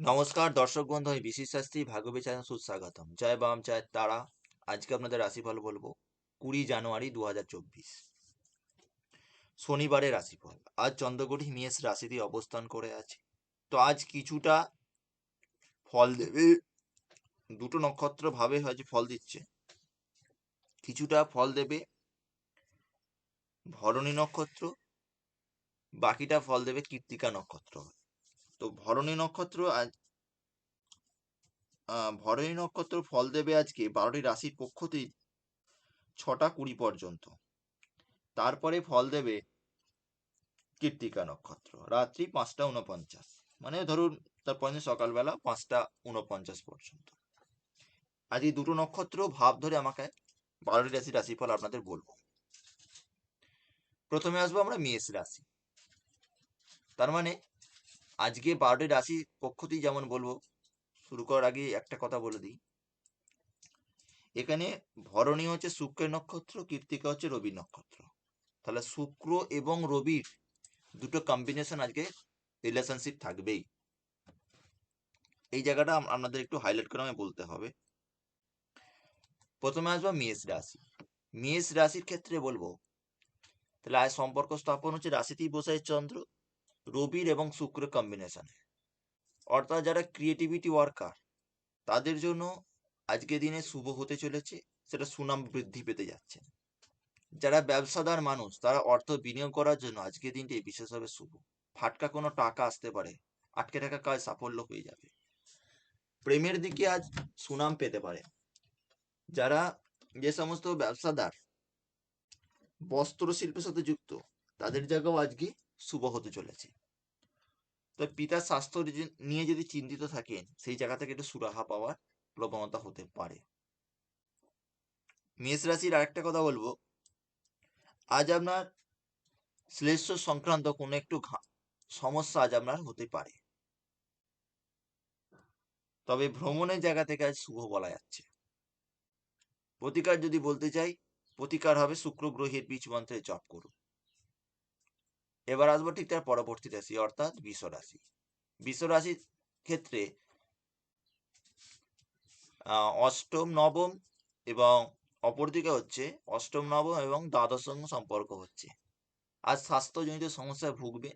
নমস্কার, দর্শক বন্ধু, আমি বিশেষ শাস্ত্রী ভাগবী চ্যানেল সুস্বাগতম জয় বাম, জয় তারা। আজকে আপনাদের রাশিফল বলব, কুড়ি জানুয়ারি দু হাজার চব্বিশ। শনিবারের রাশিফল। আজ চন্দ্রগড়ি মেষ রাশিতে অবস্থান করে আছে। তো আজ কিছুটা ফল দেবে। দুটো নক্ষত্র ভাবে হয়তো ফল দিচ্ছে। কিছুটা ফল দেবে ভরণী নক্ষত্র, বাকিটা ফল দেবে কীর্তিকা নক্ষত্র। তো ভরণী নক্ষত্র আজ ভরণী নক্ষত্র ফল দেবে আজকে বারোটি রাশির পক্ষতেই ছটা কুড়ি পর্যন্ত। তারপরে ফল দেবে কীর্তিকা নক্ষত্র, রাত্রি পাঁচটা উনপঞ্চাশ মানে ধরুন তারপর সকালবেলা পাঁচটা উনপঞ্চাশ পর্যন্ত। আজ এই দুটো নক্ষত্র ভাব ধরে আমাকে বারোটি রাশির রাশিফল আপনাদের বলব। প্রথমে আসব আমরা মেষ রাশি। তার মানে আজকে বারোটি রাশি পক্ষতেই যেমন বলব, শুরু করার আগে একটা কথা বলে দিই। এখানে ভরণী হচ্ছে শুক্রের নক্ষত্র, কৃত্তিকা হচ্ছে রবি নক্ষত্র। তাহলে শুক্র এবং রবির দুটো কম্বিনেশন আজকে রিলেশনশিপ থাকবেই। এই জায়গাটা আপনাদের একটু হাইলাইট করে আমায় বলতে হবে। প্রথমে আসব মেষ রাশি। মেষ রাশির ক্ষেত্রে বলব, তাহলে আয় সম্পর্ক স্থাপন হচ্ছে রাশিতেই বসায় চন্দ্র। রবির এবং শুক্রের কম্বিনেশনে অর্থাৎ যারা ক্রিয়েটিভিটি ওয়ার্কার তাদের জন্য আজকে দিনে শুভ হতে চলেছে, সেটা সুনাম বৃদ্ধি পেতে যাচ্ছে। যারা ব্যবসাদার মানুষ, তারা অর্থ বিনিয়োগ করার জন্য আজকের দিনটি বিশেষভাবে শুভ। ফাটকা কোনো টাকা আসতে পারে, আটকে থাকা কাজ সাফল্য হয়ে যাবে। প্রেমের দিকে আজ সুনাম পেতে পারে। যারা যে সমস্ত ব্যবসাদার বস্ত্র শিল্পের সাথে যুক্ত, তাদের জায়গাও আজকে শুভ হতে চলেছে। তো পিতার স্বাস্থ্য নিয়ে যদি চিন্তিত থাকেন, সেই জায়গা থেকে একটু সুরাহা পাওয়ার প্রবণতা হতে পারে। মেষ রাশির আরেকটা কথা বলব। আজ আপনার শ্লেষ্য সংক্রান্ত কোনো একটু সমস্যা আজ আপনার হতে পারে। তবে ভ্রমণের জায়গা থেকে আজ শুভ বলা যাচ্ছে। প্রতিকার যদি বলতে চাই, প্রতিকার হবে শুক্র গ্রহের বীজ মন্ত্রে জপ করুন। এবার আসব ঠিক তার পরবর্তী রাশি, অর্থাৎ বিষ রাশি। রাশির ক্ষেত্রে অষ্টম, নবম এবং অপরদিকে হচ্ছে অষ্টম, নবম এবং দ্বাদশ সঙ্গে সম্পর্ক হচ্ছে। আজ স্বাস্থ্যজনিত সমস্যায় ভুগবে।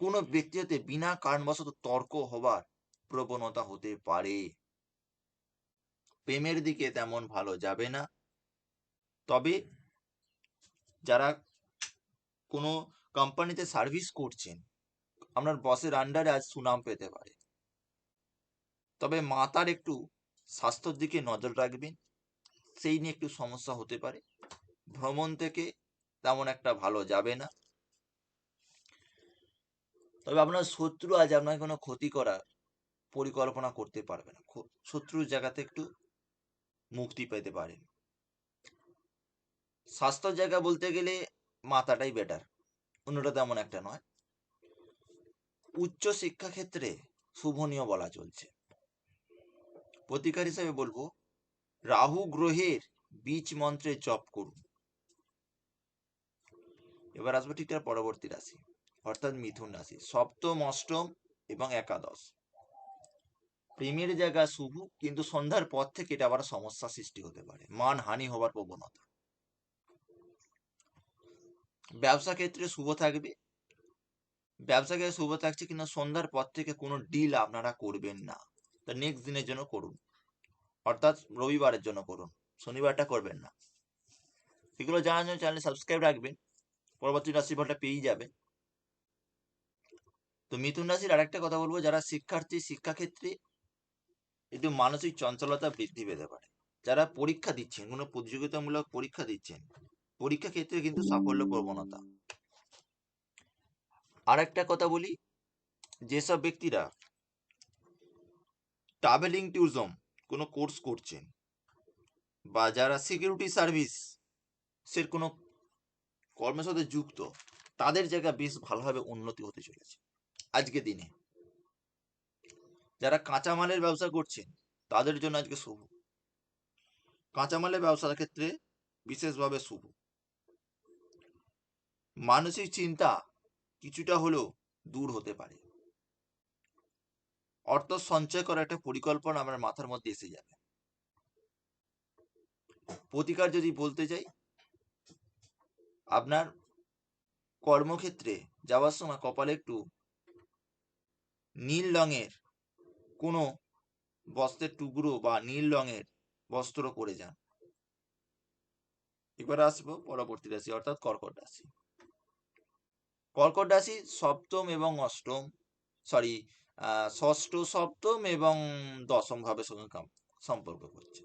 কোনো ব্যক্তির সাথে বিনা কারণবশত তর্ক হবার প্রবণতা হতে পারে। প্রেমের দিকে তেমন ভালো যাবে না। তবে যারা কোনো কোম্পানিতে সার্ভিস করছেন, আপনার বসের আন্ডারে আজ সুনাম পেতে পারে। তবে মাতার একটু স্বাস্থ্যের দিকে নজর রাখবেন, সেই নিয়ে একটু সমস্যা হতে পারে। ভ্রমণ থেকে তেমন একটা ভালো যাবে না। তবে আপনার শত্রু আজ আপনাকে কোনো ক্ষতি করার পরিকল্পনা করতে পারবে না। শত্রুর জায়গাতে একটু মুক্তি পেতে পারেন। স্বাস্থ্যর জায়গা বলতে গেলে মাথাটাই বেটার অন্যটা তেমন একটা নয়। উচ্চ শিক্ষা ক্ষেত্রে শুভনীয় বলা চলছে। প্রতিকার হিসেবে বলব, রাহু গ্রহের বীজ মন্ত্রে জপ করুন। এবার আসব ঠিক তার পরবর্তী রাশি, অর্থাৎ মিথুন রাশি, সপ্তম, অষ্টম এবং একাদশ। প্রেমের জায়গা শুভ, কিন্তু সন্ধ্যার পর থেকে এটা আবার সমস্যা সৃষ্টি হতে পারে। মান হানি হবার প্রবণতা। ব্যবসা ক্ষেত্রে শুভ থাকবে। ব্যবসা ক্ষেত্রে শুভ থাকছে কিন্তু সন্ধ্যার পর থেকে কোনো ডিল আপনারা করবেন না। তা নেক্সট দিনের জন্য করুন। অর্থাৎ রবিবারের জন্য করুন। শনিবারটা করবেন না। এগুলো জানার জন্য চ্যানেল সাবস্ক্রাইব রাখবেন। পরবর্তী রাশিফলটা পেয়েই যাবেন। তো মিথুন রাশির আরেকটা কথা বলব, যারা শিক্ষার্থী, শিক্ষাক্ষেত্রে একটু মানসিক চঞ্চলতা বৃদ্ধি পেতে পারে। যারা পরীক্ষা দিচ্ছেন, কোনো প্রতিযোগিতামূলক পরীক্ষা দিচ্ছেন পরীক্ষা ক্ষেত্রে কিন্তু সাফল্য প্রবণতা। আর একটা কথা বলি যেসব ব্যক্তিরা ট্রাভেলিং ট্যুরিজম কোনো কোর্স করছেন বা যারা সিকিউরিটি সার্ভিস সের কোনো কর্মের সাথে যুক্ত তাদের জায়গা বেশ ভালোভাবে উন্নতি হতে চলেছে আজকে দিনে। যারা কাঁচামালের ব্যবসা করছেন তাদের জন্য আজকে শুভ। কাঁচামালের ব্যবসার ক্ষেত্রে বিশেষভাবে শুভ। মানসিক চিন্তা কিছুটা হলেও দূর হতে পারে। অর্থ সঞ্চয় করার একটা পরিকল্পনা আমার মাথার মধ্যে এসে যাবে। প্রতিকার যদি বলতে যাই, আপনার কর্মক্ষেত্রে যাওয়ার সময় কপালে একটু নীল রঙের কোনো বস্ত্রের টুকরো বা নীল রঙের বস্ত্র পরে যান। এবার আসব, পরবর্তী রাশি অর্থাৎ কর্কট রাশি। কর্কট রাশি সপ্তম এবং অষ্টম সরি ষষ্ঠ, সপ্তম এবং দশম সঙ্গে সম্পর্ক করছে।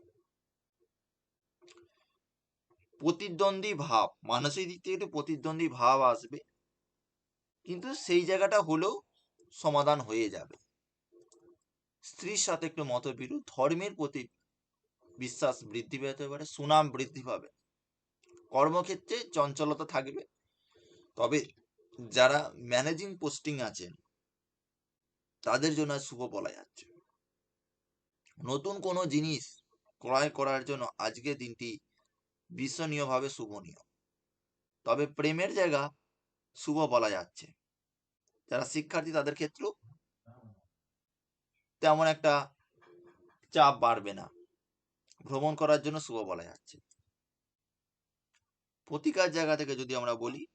প্রতিদ্বন্দ্বী ভাব, মানসিক দিক থেকে একটু প্রতিদ্বন্দ্বী ভাব আসবে, কিন্তু সেই জায়গাটা হলেও সমাধান হয়ে যাবে। স্ত্রীর সাথে একটু মতবিরোধ, ধর্মের প্রতি বিশ্বাস বৃদ্ধি পেতে পারে, সুনাম বৃদ্ধি পাবে। কর্মক্ষেত্রে চঞ্চলতা থাকবে, তবে যারা ম্যানেজিং পোস্টিং আছেন, তাদের জন্য শুভ বলা যাচ্ছে। নতুন কোনো জিনিস ক্রয় করার জন্য আজকের দিনটি বিশ্বনীয়ভাবে শুভনীয়। তবে প্রেমের জায়গা শুভ বলা যাচ্ছে। যারা শিক্ষার্থী, তাদের ক্ষেত্রেও তেমন একটা চাপ বাড়বে না। ভ্রমণ করার জন্য শুভ বলা যাচ্ছে। প্রতিকার জায়গা থেকে যদি আমরা বলি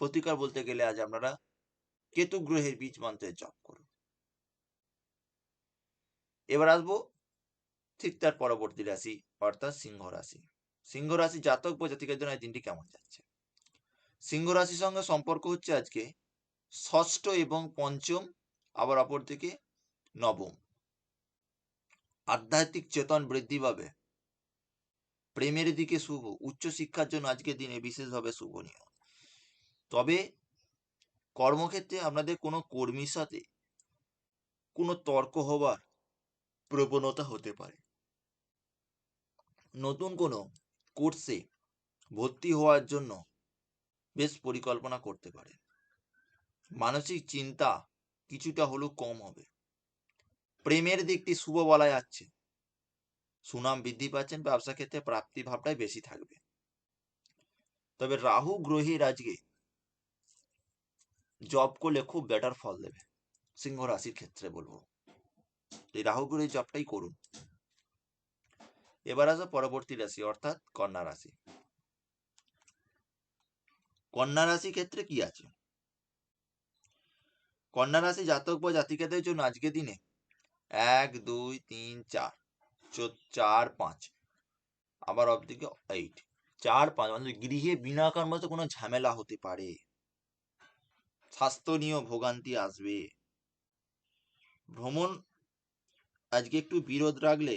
প্রতিকার বলতে গেলে আজ আপনারা কেতু গ্রহের বীজ মন্ত্রের জপ করুন। এবার আসব ঠিক তার পরবর্তী রাশি, অর্থাৎ সিংহ রাশি। সিংহ রাশি জাতক বা জাতিকের জন্য এই দিনটি কেমন যাচ্ছে? সিংহ রাশির সঙ্গে সম্পর্ক হচ্ছে আজকে ষষ্ঠ এবং পঞ্চম, আবার অপর থেকে নবম। আধ্যাত্মিক চেতন বৃদ্ধি পাবে। প্রেমের দিকে শুভ, উচ্চ শিক্ষার জন্য আজকের দিনে বিশেষভাবে শুভনীয় তবে কর্মক্ষেত্রে আপনাদের কোনো কর্মীর সাথে কোনো তর্ক হবার প্রবণতা হতে পারে। নতুন কোনো কোর্সে ভর্তি হওয়ার জন্য বেশ পরিকল্পনা করতে পারে মানসিক চিন্তা কিছুটা হলেও কম হবে। প্রেমের দিকটি শুভ বলা যাচ্ছে। সুনাম বৃদ্ধি পাচ্ছেন ব্যবসা ক্ষেত্রে প্রাপ্তি ভাবটাই বেশি থাকবে। তবে রাহু গ্রহের আজকে জব করলে খুব বেটার ফল দেবে। সিংহ রাশির ক্ষেত্রে বলব। এই রাহু গ্রহের জবটাই করুন। এবার আসো পরবর্তী রাশি, অর্থাৎ কন্যা রাশি। কন্যা রাশি ক্ষেত্রে কি আছে? কন্যা রাশি জাতক বা জাতিকাদের জন্য আজকের দিনে এক, দুই, তিন, চার চার, পাঁচ, আবার অবদিকে এইট চার, পাঁচ মানে গৃহে বিনা কারণবশত কোনো ঝামেলা হতে পারে। স্বাস্থ্য নিয়েও ভোগান্তি আসবে। ভ্রমণ আজকে একটু বিরোধ রাখলে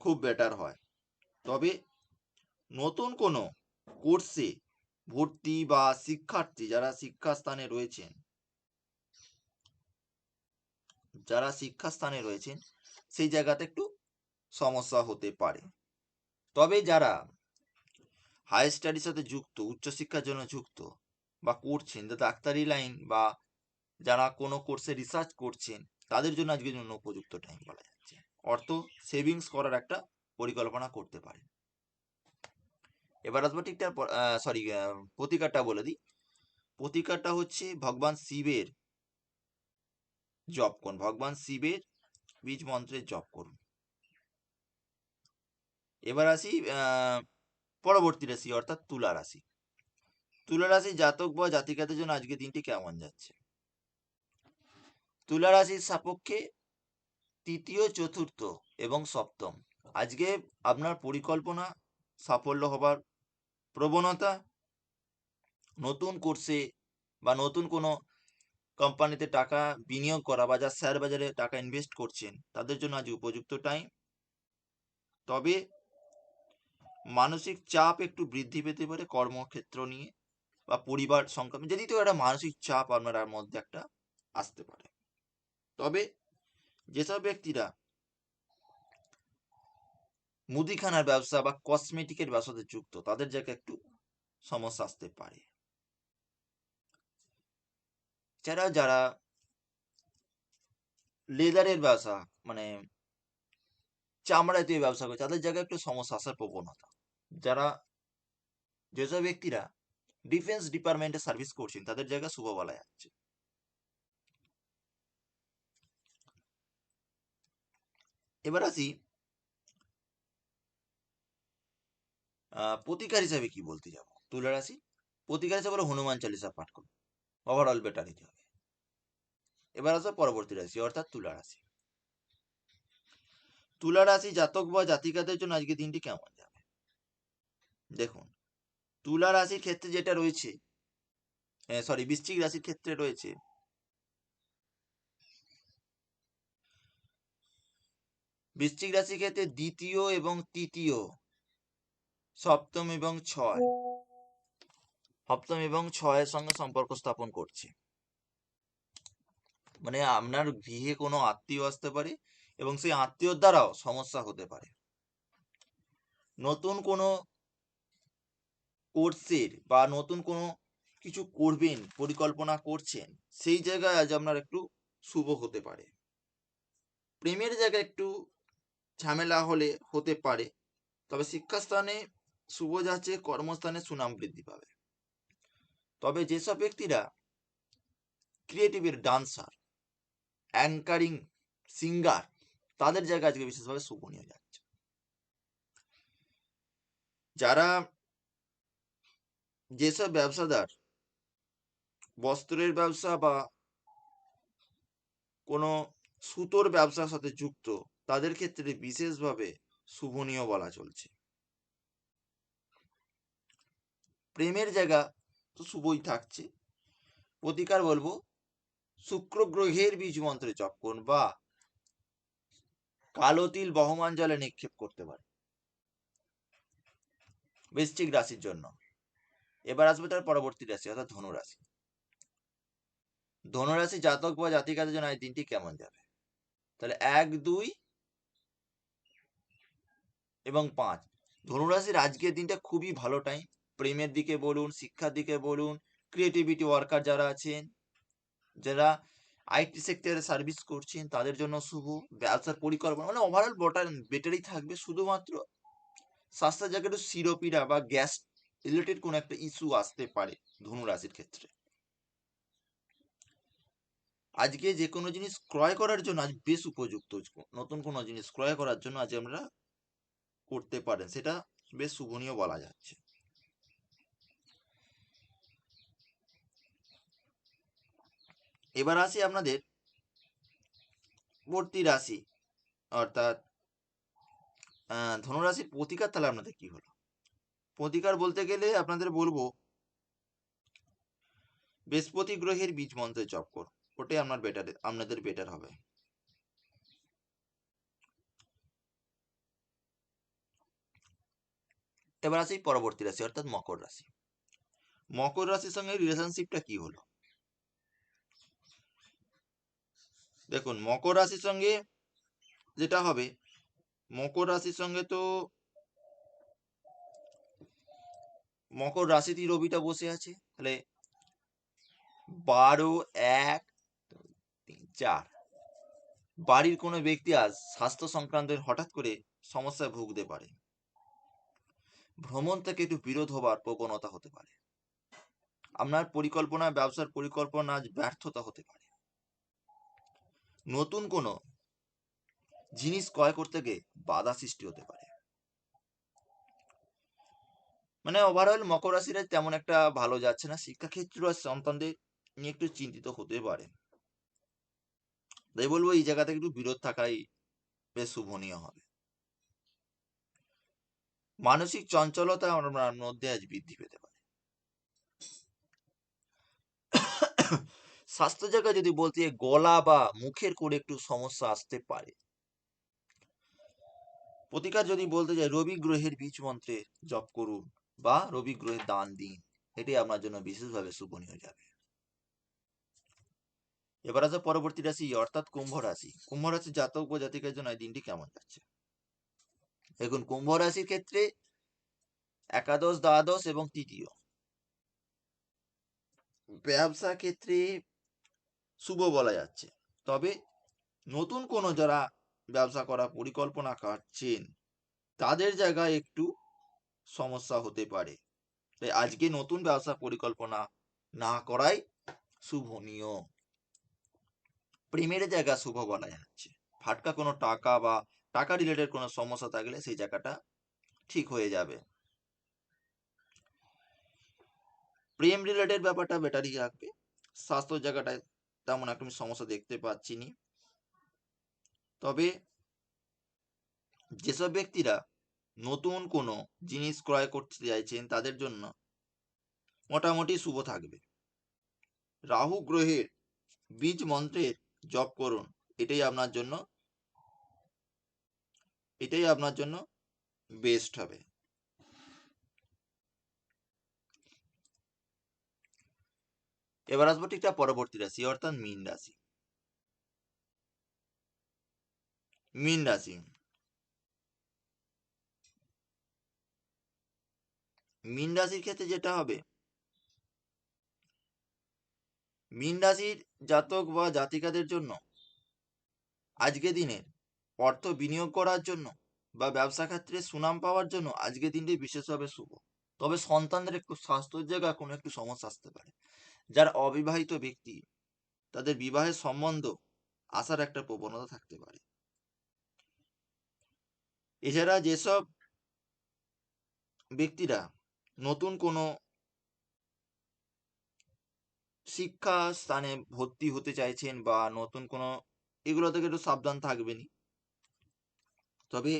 খুব বেটার হয়। তবে নতুন কোনো কোর্সে ভর্তি বা শিক্ষার্থী যারা শিক্ষাস্থানে রয়েছেন, যারা শিক্ষাস্থানে রয়েছেন, সেই জায়গাতে একটু সমস্যা হতে পারে। তবে যারা হায়ার স্টাডির সাথে যুক্ত, উচ্চশিক্ষার জন্য যুক্ত বা করছেন যারা ডাক্তারি লাইন বা যারা কোনো কোর্সে রিসার্চ করছেন, তাদের জন্য আজকের জন্য উপযুক্ত টাইম বলা যাচ্ছে। অর্থ সেভিংস করার একটা পরিকল্পনা করতে পারেন। এবার আসব ঠিকঠাক সরি প্রতিকারটা বলে দিই। প্রতিকারটা হচ্ছে ভগবান শিবের জপ করুন। ভগবান শিবের বীজ মন্ত্রের জপ করুন। এবার আসি পরবর্তী রাশি অর্থাৎ তুলা রাশি। তুলা রাশি জাতক বা জাতিকাদের জন্য আজকে দিনটি কেমন যাচ্ছে? তুলা রাশির সাপেক্ষে তৃতীয়, চতুর্থ এবং সপ্তম। আজকে আপনার পরিকল্পনা সাফল্য হবার প্রবণতা, নতুন কোর্সে বা নতুন কোনো কোম্পানিতে টাকা বিনিয়োগ করা বা যা শেয়ার বাজারে টাকা ইনভেস্ট করছেন, তাদের জন্য আজ উপযুক্ত টাইম তবে মানসিক চাপ একটু বৃদ্ধি পেতে পারে কর্মক্ষেত্র নিয়ে। বা পরিবার সংক্রান্ত, যদি তো একটা মানসিক চাপ আপনার মধ্যে একটা আসতে পারে। তবে যেসব ব্যক্তিরা মুদিখানার ব্যবসা বা কসমেটিকের ব্যবসাতে যুক্ত, তাদের জায়গায় একটু সমস্যা আসতে পারে। যারা যারা লেদারের ব্যবসা মানে চামড়া জাতীয় ব্যবসা করে, তাদের জায়গায় একটু সমস্যা আসার প্রবণতা। যারা, যেসব ব্যক্তিরা ডিফেন্স ডিপার্টমেন্টে সার্ভিস করছেন, তাদের জায়গায় শুভ বলা যাচ্ছে এবার আসি প্রতিকার হিসাবে কি বলতে যাব? তুলা রাশি প্রতিকার হিসাবে হনুমান চালিসা পাঠ করুন ওভারঅল বেটার নিতে হবে। এবার আসবে পরবর্তী রাশি, অর্থাৎ তুলা রাশি। তুলা রাশি জাতক বা জাতিকাদের জন্য আজকে দিনটি কেমন যাবে? দেখুন তুলা রাশির ক্ষেত্রে যেটা রয়েছে হ্যাঁ সরি বৃশ্চিক রাশির ক্ষেত্রে রয়েছে, বৃশ্চিক রাশির ক্ষেত্রে দ্বিতীয় এবং তৃতীয়, সপ্তম এবং ছয়, সপ্তম এবং ছয়ের সঙ্গে সম্পর্ক স্থাপন করছে। মানে আপনার গৃহে কোনো আত্মীয় আসতে পারে এবং সেই আত্মীয়র দ্বারাও সমস্যা হতে পারে। নতুন কোনো কোর্সের বা নতুন কোনো কিছু করবেন, পরিকল্পনা করছেন, সেই জায়গায় আজ আপনার একটু শুভ হতে পারে। প্রেমের জায়গায় একটু ঝামেলা হলে হতে পারে, তবে শিক্ষাস্থানে শুভ যাচ্ছে, কর্মস্থানে সুনাম বৃদ্ধি পাবে। তবে যেসব ব্যক্তিরা ক্রিয়েটিভের ডান্সার অ্যাঙ্কারিং সিঙ্গার তাদের জায়গায় আজকে বিশেষভাবে শুভ নিয়ে যাচ্ছে। যারা যেসব ব্যবসাদার বস্ত্রের ব্যবসা বা কোনো সুতোর ব্যবসার সাথে যুক্ত, তাদের ক্ষেত্রে বিশেষভাবে শুভনীয় বলা চলছে। প্রেমের জায়গা তো শুভই থাকছে। প্রতিকার বলব, শুক্র গ্রহের বীজ মন্ত্রে করুন বা কালো তিল বহমান জলে নিক্ষেপ করতে পারে বৃশ্চিক রাশির জন্য। এবার আসবে তার পরবর্তী রাশি, অর্থাৎ ধনুরাশি। ধনুরাশি জাতক বা জাতিকাদের জন্য এই দিনটি কেমন যাবে? তাহলে এক, দুই এবং পাঁচ। ধনুরাশির আজকের দিনটা খুবই ভালো টাইম প্রেমের দিকে বলুন, শিক্ষার দিকে বলুন ক্রিয়েটিভিটি ওয়ার্কার যারা আছেন, যারা আইটি সেক্টরে সার্ভিস করছেন, তাদের জন্য শুভ। ব্যবসার পরিকল্পনা মানে ওভারঅল বটার বেটারই থাকবে। শুধুমাত্র স্বাস্থ্যের জায়গায় একটু সিরোপিরা বা গ্যাস রিলেটেড কোনো একটা ইস্যু আসতে পারে ধনু রাশির ক্ষেত্রে। আজকে যে কোনো জিনিস ক্রয় করার জন্য আজ বেশ উপযুক্ত। নতুন কোনো জিনিস ক্রয় করার জন্য আজ আমরা করতে পারেন, সেটা বেশ শুভনীয় বলা যাচ্ছে। এবার আসি আপনাদের ভর্তি রাশি, অর্থাৎ ধনুরাশির প্রতিকার তাহলে আপনাদের কি হলো? প্রতিকার বলতে গেলে আপনাদের বলব, বৃহস্পতি গ্রহের বীজ মন্ত্রে জপ কর ওটাই আপনার বেটার আপনাদের বেটার হবে। এবার আসি পরবর্তী রাশি, অর্থাৎ মকর রাশি। মকর রাশির সঙ্গে রিলেশনশিপটা কি হলো? দেখুন, মকর রাশির সঙ্গে যেটা হবে, মকর রাশির সঙ্গে তো মকর রাশিতেই রবিটা বসে আছে, তাহলে বারো, এক চার। বাড়ির কোনো ব্যক্তি আজ স্বাস্থ্য সংক্রান্ত হঠাৎ করে সমস্যায় ভুগতে পারে। ভ্রমণ থেকে একটু বিরোধ হবার প্রবণতা হতে পারে। আপনার পরিকল্পনা, ব্যবসার পরিকল্পনা আজ ব্যর্থতা হতে পারে। নতুন কোনো জিনিস ক্রয় করতে গিয়ে বাধা সৃষ্টি হতে পারে। মানে ওভারঅল মকর রাশিরা তেমন একটা ভালো যাচ্ছে না। শিক্ষাক্ষেত্র আর সন্তানদের নিয়ে একটু চিন্তিত হতে পারে। তাই বলব এই জায়গা থেকে একটু বিরোধ থাকাই বেশ শুভনীয় হবে। মানসিক চঞ্চলতা আপনার মধ্যে আজ বৃদ্ধি পেতে পারে। স্বাস্থ্য জায়গায় যদি বলতে গলা বা মুখের করে একটু সমস্যা আসতে পারে। প্রতিকার যদি বলতে যাই, রবি গ্রহের বীজ মন্ত্রে জপ করুন। বা রবি গ্রহের দান দিন, এটাই আপনার জন্য বিশেষভাবে শুভনীয় যাবে। এবার আছে পরবর্তী রাশি, অর্থাৎ কুম্ভ রাশি। কুম্ভ রাশি জাতক ও জাতিকের জন্য দিনটি কেমন যাচ্ছে? দেখুন, কুম্ভ রাশির ক্ষেত্রে একাদশ, দ্বাদশ এবং তৃতীয়। ব্যবসা ক্ষেত্রে শুভ বলা যাচ্ছে। তবে নতুন কোনো যারা ব্যবসা করা পরিকল্পনা কাটছেন তাদের জায়গায় একটু সমস্যা হতে পারে। তাই আজকে নতুন ব্যবসা পরিকল্পনা না করাই শুভনীয়। প্রেমের জায়গা শুভ বলা যাচ্ছে। ফাটকা কোনো টাকা বা টাকা রিলেটেড কোনো সমস্যা থাকলে সেই জায়গাটা ঠিক হয়ে যাবে। প্রেম রিলেটেড ব্যাপারটা বেটারই রাখবে স্বাস্থ্য জায়গাটায় তেমন একটা সমস্যা দেখতে পাচ্ছি নি। তবে যেসব ব্যক্তিরা নতুন কোনো জিনিস ক্রয় করতে চাইছেন তাদের জন্য মোটামুটি শুভ থাকবে। রাহু গ্রহের বীজ মন্ত্রের জপ করুন, এটাই আপনার জন্য, এটাই আপনার জন্য বেস্ট হবে। এবার আসব ঠিকঠাক পরবর্তী রাশি, অর্থাৎ মীন রাশি। মীন রাশি। মীন রাশির ক্ষেত্রে যেটা হবে? মীন রাশির জাতক বা জাতিকাদের জন্য, আজকে দিনের অর্থ বিনিয়োগ করার জন্য বা ব্যবসা ক্ষেত্রে সুনাম পাওয়ার জন্য আজকে দিনটি বিশেষভাবে শুভ। তবে সন্তানদের একটু স্বাস্থ্যের জায়গায় কোনো একটু সমস্যা আসতে পারে। যারা অবিবাহিত ব্যক্তি, তাদের বিবাহের সম্বন্ধ আসার একটা প্রবণতা থাকতে পারে। এছাড়া যেসব ব্যক্তিরা নতুন কোনো শিক্ষা স্থানে ভর্তি হতে চাইছেন বা নতুন কোনো, এগুলো থেকে একটু সাবধান থাকবেনই। তবে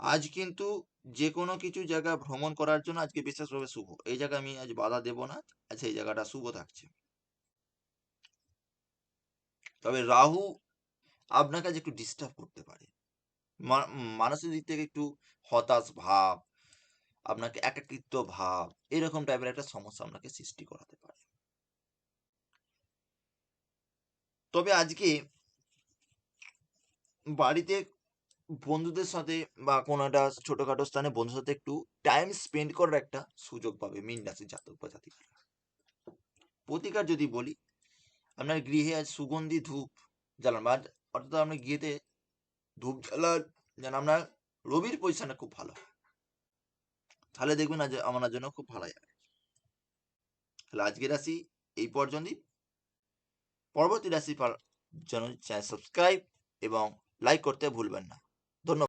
আজ কিন্তু যে কোনো কিছু জায়গা ভ্রমণ করার জন্য আজকে বিশেষভাবে শুভ। এই জায়গায় আমি আজ বাধা দেব না আজ এই জায়গাটা শুভ থাকছে। তবে রাহু আপনাকে আজ একটু ডিস্টার্ব করতে পারে। মানসিক দিক থেকে একটু হতাশ ভাব আপনাকে একাকিত্ব ভাব, এরকম টাইপের একটা সমস্যা আপনাকে সৃষ্টি করাতে পারে। তবে আজকে বাড়িতে বন্ধুদের সাথে বা কোনো একটা ছোটখাটো স্থানে বন্ধুর সাথে একটু টাইম স্পেন্ড করার একটা সুযোগ পাবে মিন রাশির জাতক বা প্রতিকার যদি বলি, আপনার গৃহে আজ সুগন্ধি ধূপ জ্বালান বা অর্থাৎ আপনার গৃহেতে ধূপ জ্বালার যেন আপনার রবির পজিশনে খুব ভালো তাহলে দেখবেন আজ আমার জন্য খুব ভালো যাবে। তাহলে আজকের রাশি এই পর্যন্তই। পরবর্তী রাশি জন্য চ্যানেল সাবস্ক্রাইব এবং লাইক করতে ভুলবেন না।